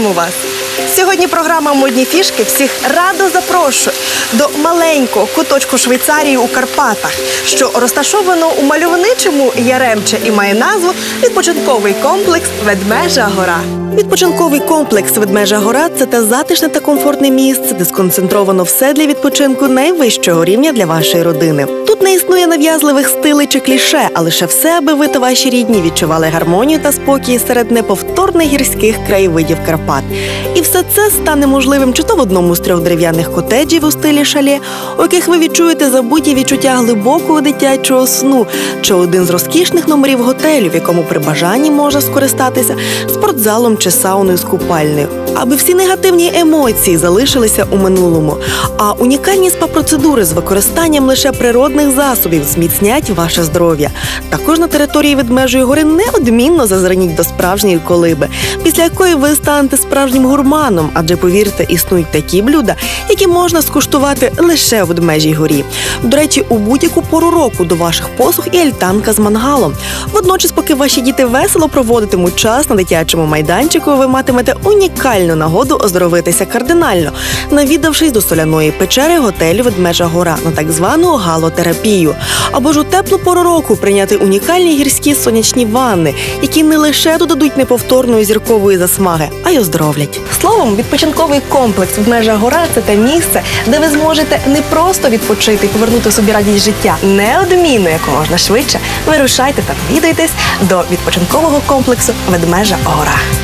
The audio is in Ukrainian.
Вітаємо вас! Сьогодні програма Модні фішки всіх радо запрошує до маленького куточку Швейцарії у Карпатах, що розташовано у мальовничому Яремче і має назву відпочинковий комплекс Ведмежа Гора. Відпочинковий комплекс Ведмежа Гора це те затишне та комфортне місце, де сконцентровано все для відпочинку найвищого рівня для вашої родини. Тут не існує нав'язливих стилей чи кліше, а лише все, аби ви та ваші рідні відчували гармонію та спокій серед неповторних гірських краєвидів Карпат. І все це стане можливим чи то в одному з трьох дерев'яних котеджів у стилі шале, у яких ви відчуєте забуті відчуття глибокого дитячого сну, чи один з розкішних номерів готелю, в якому при бажанні можна скористатися спортзалом чи сауною з купальнею. Аби всі негативні емоції залишилися у минулому, а унікальні спа-процедури з використанням лише природних засобів зміцнять ваше здоров'я. Також на території ведмежої гори неодмінно зазирніть до справжньої колиби, після якої ви станете справжнім гурманом, адже повірте, існують такі блюда, які можна скуштувати лише в ведмежій горі. До речі, у будь-яку пору року до ваших послуг і альтанка з мангалом. Водночас, поки ваші діти весело проводитимуть час на дитячому майданчику, ви матимете унікальну нагоду оздоровитися кардинально, навідавшись до соляної печери готелю Ведмежа Гора на так звану галотерапію. Або ж у теплу пору року прийняти унікальні гірські сонячні ванни, які не лише додадуть неповторної зіркової засмаги, а й оздоровлять. Словом, відпочинковий комплекс Ведмежа Гора це те місце, де ви зможете не просто відпочити і повернути собі радість життя. Неодмінно, як можна швидше, вирушайте та навідайтесь до відпочинкового комплексу Ведмежа Гора.